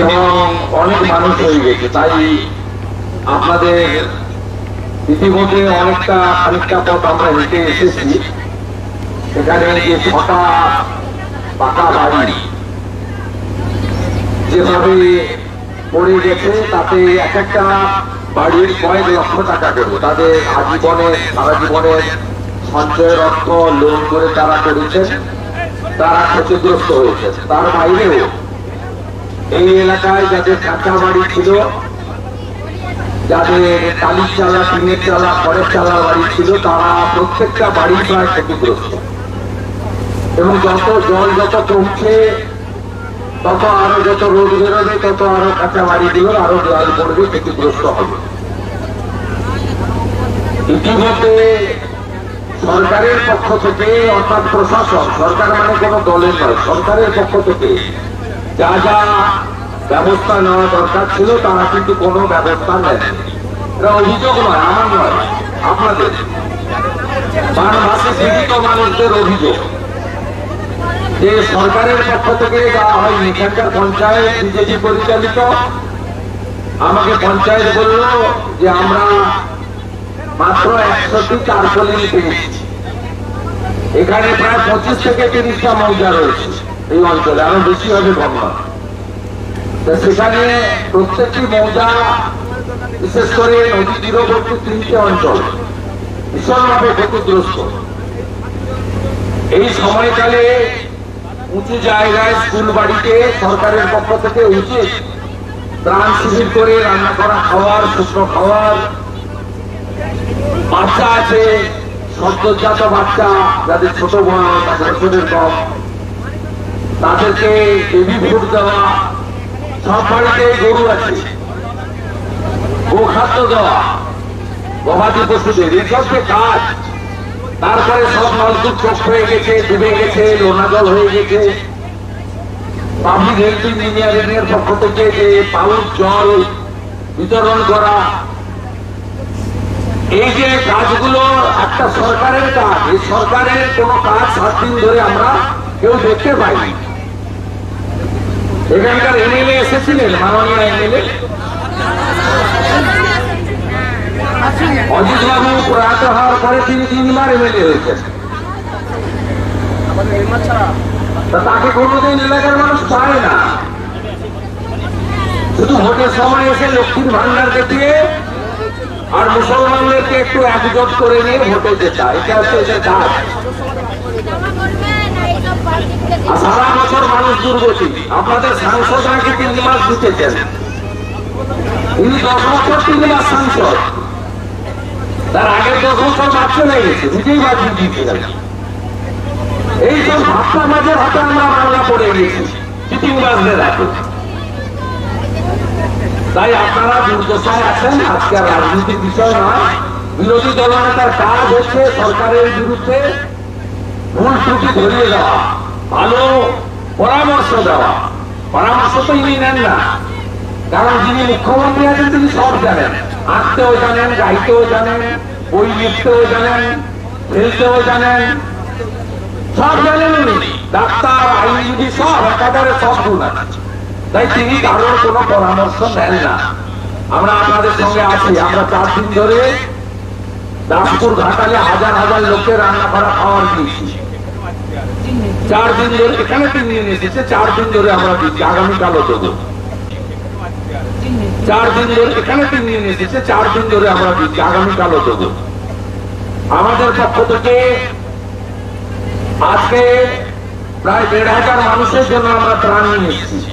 এবং অনেক মানুষ হয়ে গেছে। তাই আপনাদের ইতিমধ্যে অনেকটা খানিকটা পথ আমরা হেঁটে এসেছি। এখানে যে ছটা পাকা বাড়ি, যেভাবে পড়ে গেছে, তাতে এক একটা বাড়ির কয়েক লক্ষ টাকা তাদের আজীবনে সারা জীবনের সঞ্চয়ের অর্থ লোন করে তারা করেছেন। তারা ক্ষতিগ্রস্ত হয়েছে তার বাইরেও এই এলাকায় যাদের কাঁচা বাড়ি ছিল, যাদের টালির চালা, টিনের চালা, খড়ের চালা বাড়ি ছিল, তারা প্রত্যেকটা বাড়ি প্রায় ক্ষতিগ্রস্ত। এবং যত জল যত কমছে, তত আরও যত রোদ বেরোবে, তত আরও কাঁচা বাড়িগুলোর আরও জল পড়বে, ক্ষতিগ্রস্ত হবে। ইতিমধ্যে সরকারের পক্ষ থেকে, অর্থাৎ প্রশাসন, সরকার মানে কোনো দলের নয়, সরকারের পক্ষ থেকে যা যা ব্যবস্থা নেওয়া দরকার ছিল, তারা কিন্তু কোনো ব্যবস্থা নেয় এটা অভিযোগ নয়, আমার নয়, আপনাদের। পীড়িত মানুষদের অভিযোগ। যে সরকারের পক্ষ থেকে দেওয়া হয়নি এখানকার পঞ্চায়েত বিজেপি পরিচালিত। আমাকে পঞ্চায়েত বলল যে আমরা মাত্র একশোটি তারপলিন পেয়েছি। এখানে প্রায় পঁচিশ থেকে তিরিশটা মৌজা রয়েছে। এই অঞ্চলে আরও বেশি হবে তা সেখানে প্রত্যেকটি মৌজা, বিশেষ করে নদী তীরবর্তী তিনটে অঞ্চল ভীষণভাবে ক্ষতিগ্রস্ত। এই সময়কালে উঁচু জায়গায় স্কুল বাড়িতে সরকারের পক্ষ থেকে উচিত ত্রাণ শিবির করে রান্না করা খাওয়ার, শুকনো খাওয়ার। বাচ্চা আছে সদ্যজাত বাচ্চা, যাদের ছোট বয়স এক বছরের কম তাদেরকে বেবি ফুড দেওয়া, সব বাড়িতে গরু আছে। গোখাদ্য দেওয়া, গবাদি পশুদের এসব যে কাজ, তারপরে সব নলকূপ চোখ হয়ে গেছে, ডুবে গেছে লোনা জল হয়ে গেছে। পাবলিক হেলথ ইঞ্জিনিয়ারিং এর পক্ষ থেকে যে পাউচ জল বিতরণ করা, এই যে কাজগুলো একটা সরকারের কাজ, এই সরকারের কোন কাজ সাত দিন ধরে আমরা কেউ দেখতে পাইনি। এখানকার এমএলএ এসেছিলেন, মাননীয় এমএলএ? অজিত বাবু প্রয়াত হওয়ার পরে তিনি তিনবার এমএলএ হয়েছেন। তাকে কোনোদিন এলাকার মানুষ পায় না। শুধু ভোটের সময় এসে লক্ষ্মীর ভান্ডার দেখিয়ে আর মুসলমানদেরকে একটু একজোট করে নিয়ে ভোটে যেতা এটা হচ্ছে সারা বছর মানুষ দুর্গতি। আপনাদের তিন মাস উনি দশ বছর তিন মাস সাংসদ। তার দশ বছর গেছে বাদ এই সব ভাবনা হাতে আমরা বাংলা পড়ে তাই আপনারা দুর্দশায় আছেন, আজকে রাজনীতির বিষয় নয়। বিরোধী দলনেতার কাজ হচ্ছে সরকারের বিরুদ্ধে ভুল ত্রুটি ধরিয়ে দেওয়া ভালো পরামর্শ দেওয়া। পরামর্শ তো ইনি নেন না। কারণ যিনি মুখ্যমন্ত্রী আছেন, তিনি সব জানেন। আঁকতেও জানেন, গাইতেও জানেন, বই লিখতেও জানেন, ফেলতেও জানেন। সব জানেন উনি। ডাক্তার, আইনজীবী, সব একাধারে সব গুণ আছে। তাই তিনি কারোর কোনো পরামর্শ নেন না। আমরা আপনাদের সঙ্গে আছি। আমরা চার দিন ধরে দাসপুর ঘাটালে হাজার হাজার লোকের রান্না করা খাওয়ার দিয়েছি। চার দিন ধরে, এখানে এসেছে, চার দিন ধরে আমরা দিচ্ছি, আগামীকালও চার দিন ধরে, এখানে এসেছে, চার দিন ধরে আমরা দিচ্ছি, আগামীকালও আমাদের পক্ষ থেকে আজকে প্রায় দেড় হাজার মানুষের জন্য আমরা ত্রাণ নিয়ে এসেছি।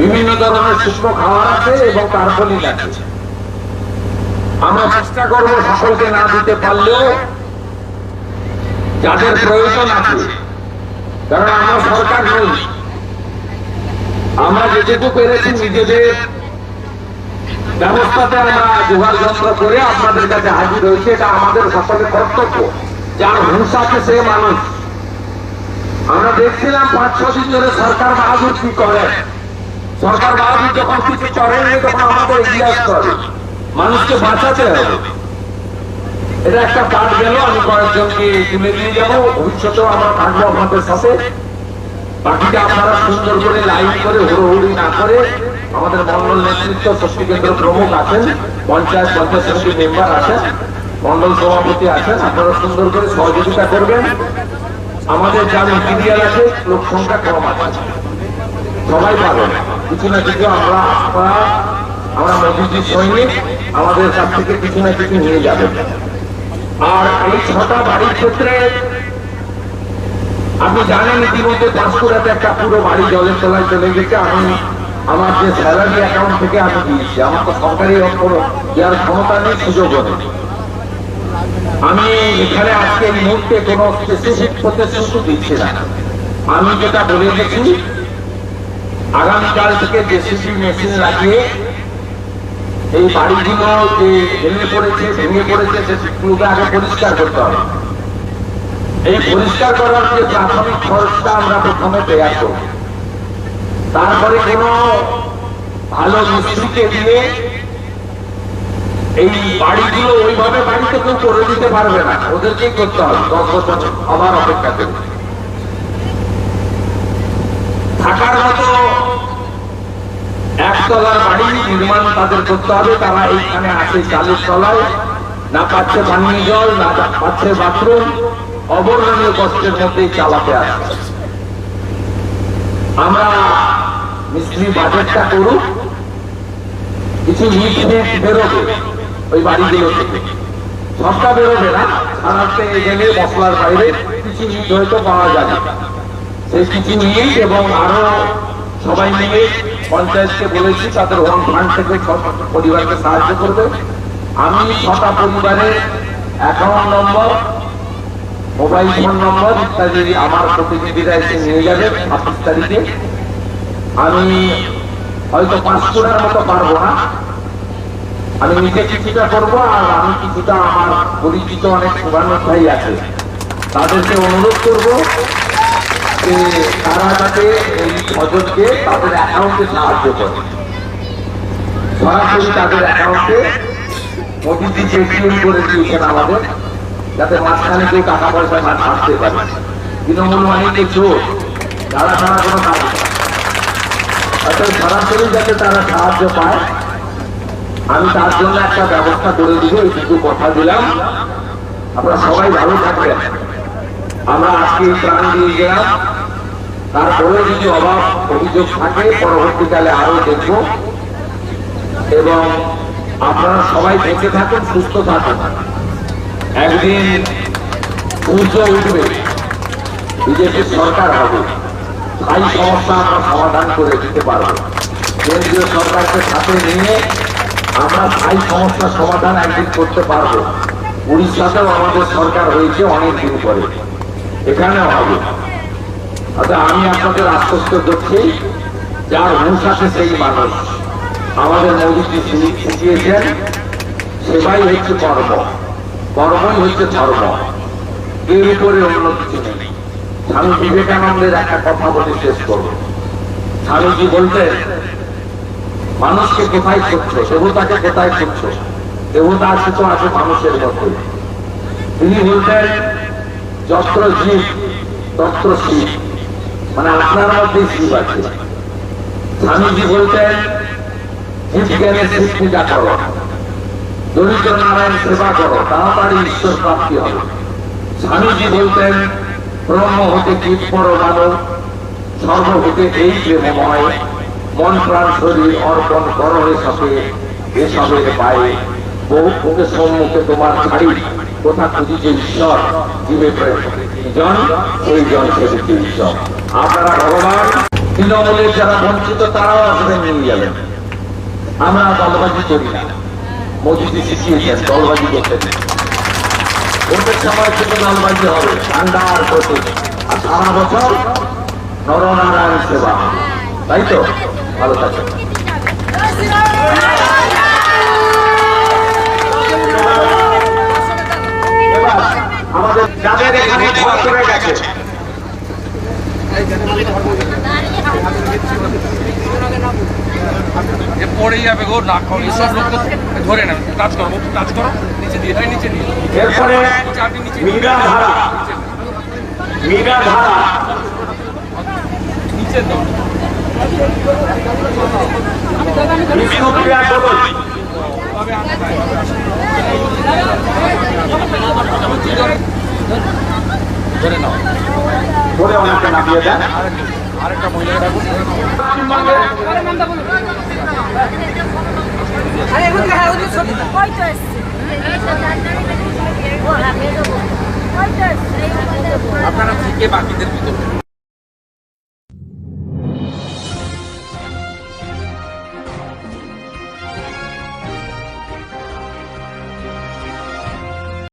বিভিন্ন ধরনের শুষ্ক খাবার আছে এবং কার্বনিক আছে। আমরা চেষ্টা করব সকলকে না দিতে পারলেও যাদের প্রয়োজন আছে কারণ আমরা সরকার নই। আমরা যেটুকু পেরেছি নিজেদের ব্যবস্থাতে আমরা জোগাড় যন্ত্র করে আপনাদের কাছে হাজির হয়েছে, এটা আমাদের সকলের কর্তব্য। যার হুঁশ আছে সে মানুষ। আমরা দেখছিলাম পাঁচ ছ দিন ধরে সরকার বাহাদুর কি করে? সরকার বাহাদুর যখন কিছু করেনি তখন আমাদের আসতে হবে মানুষকে বাঁচাতে হবে। এটা একটা পাঠ গেল, আমি কয়েকজনকে তুলে দিয়ে যাব। ভবিষ্যতেও আমরা থাকব আপনাদের সাথে। বাকিটা আপনারা সুন্দর করে লাইন করে হুড়োহুড়ি না করে আমাদের মন্ডল নেতৃত্ব শক্তি কেন্দ্র প্রমুখ আছেন, পঞ্চায়েত পঞ্চায়েত সমিতির মেম্বার আছেন মন্ডল সভাপতি আছেন, আপনারা সুন্দর করে সহযোগিতা করবেন। আমাদের যা মেটেরিয়াল আছে, লোক সংখ্যা কম আছে। সবাই পাবেন। কিছু না কিছু আমরা আপনারা আমরা মোদীজির সৈনিক, আমাদের কাছ থেকে কিছু না কিছু নিয়ে যাবেন। আর এই ছটা বাড়ির ক্ষেত্রে আপনি জানেন ইতিমধ্যে পাঁশকুড়াতে একটা পুরো বাড়ি জলের তলায় চলে গেছে। আমি আমার যে স্যালারি অ্যাকাউন্ট থেকে আমি দিয়েছি, আমার তো সরকারি দেওয়ার ক্ষমতা নেই, সুযোগও নেই। আমি এখানে আজকে এই মুহূর্তে কোনো স্পেসিফিক প্রতিশ্রুতি দিচ্ছি না। আমি যেটা বলে গেছি, আগামীকাল থেকে জেসিবি মেশিন লাগিয়ে এই বাড়িগুলো যে ভেঙে পড়েছে ভেঙে পড়েছে সেগুলোকে আগে পরিষ্কার করতে হবে। এই পরিষ্কার করার যে প্রাথমিক খরচটা আমরা প্রথমে তৈরি করব। তারপরে কোন ভালো মিস্ত্রিকে দিয়ে এই বাড়িগুলো ওইভাবে বাড়িতে কেউ করে দিতে পারবে না। ওদেরকেই করতে হবে, দশ বছর আমার অপেক্ষা করে থাকার মতো একতলার বাড়ি নির্মাণ তাদের করতে হবে। তারা এইখানে আছে চালের তলায়। না পাচ্ছে পানীয় জল না পাচ্ছে বাথরুম। অবর্ণনীয় কষ্টের মধ্যেই চালাতে আসছে আমরা মিস্ত্রি বাজেটটা করুক। কিছু ইট বেরোবে ওই বাড়িগুলো থেকে। সবটা বেরোবে না। সারাতে গেলে মশলার বাইরে কিছু ইট হয়তো পাওয়া যাবে। সেই কিছু নিয়েই এবং আরও সবাই মিলে পঞ্চায়েতকে বলেছি তাদের হোম ফান্ড থেকে পরিবারকে সাহায্য করবে। আমি ছটা পরিবারের অ্যাকাউন্ট নম্বর মোবাইল ফোন নম্বর ইত্যাদি আমার প্রতিনিধিরা এসে নিয়ে যাবে ছাব্বিশ তারিখে। আমি হয়তো পাঁচ কোটার মতো পারব না। আমি নিজে কিছুটা করব আর আমি কিছুটা আমার পরিচিত অনেক ভাই আছে। তাদেরকে অনুরোধ করব তারা এই তাদের অ্যাকাউন্টে সাহায্য করে। সরাসরি তাদের অ্যাকাউন্টে মোদিজি করে দিয়েছেন আমাদের, যাতে মাঝখানে কেউ টাকা পয়সা না ছাড়তে পারে। তৃণমূল বাহিনীর চোর তারা ছাড়া কোনো কাজ অর্থাৎ সরাসরি যাতে তারা সাহায্য পায়, আমি তার জন্য একটা ব্যবস্থা করে দিব, এইটুকু কথা দিলাম। আপনারা সবাই ভালো থাকবেন। আমরা আজকে প্রাণ দিয়ে গেলাম। তারপরে যদি অভাব অভিযোগ থাকে, পরবর্তীকালে আরও দেখব। এবং আপনারা সবাই বেঁচে থাকুন, সুস্থ থাকুন। একদিন সূর্য উঠবে, বিজেপির সরকার হবে। স্থায়ী সমস্যা আমরা সমাধান করে দিতে পারব। কেন্দ্রীয় সরকারকে সাথে নিয়ে আমরা স্থায়ী সমস্যার সমাধান একদিন করতে পারব। উড়িষ্যাতেও আমাদের সরকার হয়েছে অনেক দিন পরে। এখানেও হবে। অর্থাৎ আমি আপনাদের আশ্বস্ত করছি, যার হুঁশ আছে সেই মানুষ। আমাদের মোদীজি শিখি- শিখিয়েছেন সেবাই হচ্ছে কর্ম। কর্মই হচ্ছে ধর্ম। এর উপরে অন্য কিছু নেই। স্বামী বিবেকানন্দের একটা কথা বলে শেষ করব। স্বামীজি বলতেন, মানুষকে কোথায় খুঁজছো? দেবতাকে কোথায় খুঁজছো? দেবতা আছে তো আছে মানুষের মধ্যে। তিনি বলতেন যত্র জীব, তত্র শিব। মানে আপনার মধ্যেই শিব আছে। স্বামীজি বলতেন জীব জ্ঞানের শিব পূজা করো। দরিদ্র নারায়ণ সেবা করো, তাড়াতাড়ি ঈশ্বর প্রাপ্তি হবে। স্বামীজি বলতেন, ব্রহ্ম হতে কীট পর মানব সর্বভূতে এই প্রেমময়। মন, প্রাণ, শরীর অর্পণ করো এসবে এসবের পায়ে। বহু মুখে সম্মুখে তোমার ছাড়ি। কোথা আমরা দলবাজি করি না। মোদিজি সময় থেকে দলবাজি হবে ঠান্ডা আর প্রতি আর সারা বছর নরনারায়ণ সেবা। তাই তো? ভালো থাকবে এবার আমাদের যাদের এখানে ঘর করে গেছে এ পড়েই যাবে গো না করো সব লোক ধরে না কাজ করো কাজ করো নিচে দিয়ে হয় নিচে দিয়ে। এরপরে নিচে মীরা ধারা। মীরা ধারা। নিচে দাও। তবে ধরে নাও। ধরে নামিয়ে দেন। আরেকটা মহিলা ডাকুন পশ্চিমবঙ্গের কয়টা এসছে। ও বেরোবো কয়টা এসছে আপনারা থেকে বাকিদের ভিতরে?